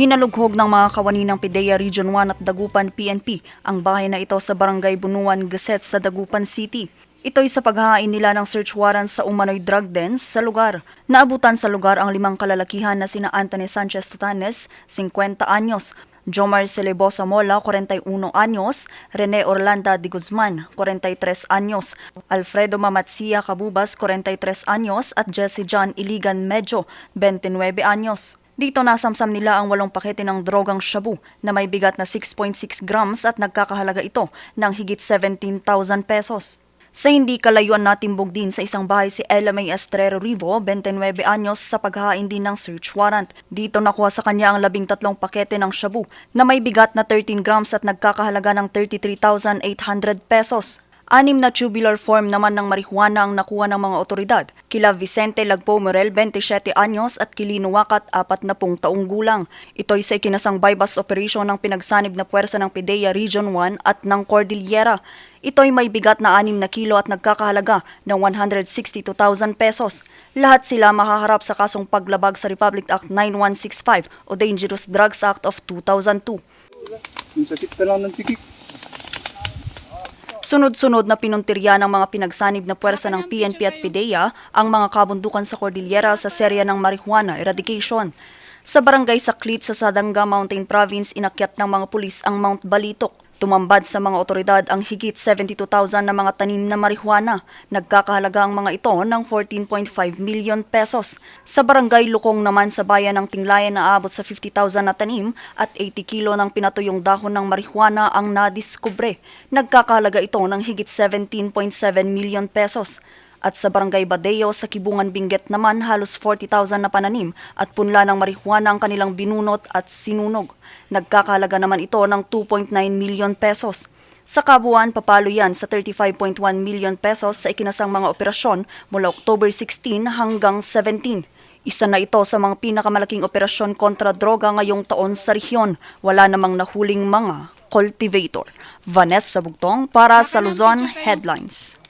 Hinalughog ng mga kawani ng PIDEA Region 1 at Dagupan PNP ang bahay na ito sa Barangay Bunuan, Gazette sa Dagupan City. Ito'y sa paghahain nila ng search warrant sa umano'y drug dens sa lugar. Naabutan sa lugar ang limang kalalakihan na sina Anthony Sanchez Tatanes, 50 anyos, Jomar Celebosa Mola, 41 anyos, Rene Orlanda de Guzman, 43 anyos, Alfredo Mamatsia Cabubas, 43 anyos, at Jesse John Iligan Medjo, 29 anyos. Dito nasamsam nila ang walong pakete ng drogang shabu na may bigat na 6.6 grams at nagkakahalaga ito ng higit 17,000 pesos. Sa hindi kalayuan natimbog din sa isang bahay si Ella May Estrero Rivo, 29 anyos, sa paghahain din ng search warrant. Dito nakuha sa kanya ang labing tatlong pakete ng shabu na may bigat na 13 grams at nagkakahalaga ng 33,800 pesos. Anim na tubular form naman ng marihuana ang nakuha ng mga otoridad. Kila Vicente Lagpo Morel, 27 anyos at Kilino Wakat, 40 taong gulang. Ito'y sa ikinasang bypass operation ng pinagsanib na puwersa ng PIDEA Region 1 at ng Cordillera. Ito'y may bigat na 6 na kilo at nagkakahalaga ng 162,000 pesos. Lahat sila mahaharap sa kasong paglabag sa Republic Act 9165 o Dangerous Drugs Act of 2002. Yung sakit pa lang ng tikik. Sunod-sunod na pinuntirya ng mga pinagsanib na puwersa ng PNP at PIDEA ang mga kabundukan sa Cordillera sa serya ng marijuana eradication. Sa barangay Saklit sa Sadanga Mountain Province, inakyat ng mga pulis ang Mount Balitok. Tumambad sa mga otoridad ang higit 72,000 na mga tanim na marihuana. Nagkakahalaga ang mga ito ng 14.5 million pesos. Sa barangay Lukong naman sa bayan ng Tinglayan na abot sa 50,000 na tanim at 80 kilo ng pinatuyong dahon ng marihuana ang nadiskubre. Nagkakahalaga ito ng higit 17.7 million pesos. At sa Barangay Badeo sa Kibungan Benguet naman halos 40,000 na pananim at punla ng marihuana ang kanilang binunot at sinunog. Nagkakalaga naman ito ng 2.9 million pesos. Sa kabuuan, papalo yan sa 35.1 million pesos sa ikinasang mga operasyon mula October 16 hanggang 17. Isa na ito sa mga pinakamalaking operasyon kontra droga ngayong taon sa rehiyon. Wala namang nahuling mga cultivator. Vanessa Bugtong para sa Luzon Headlines.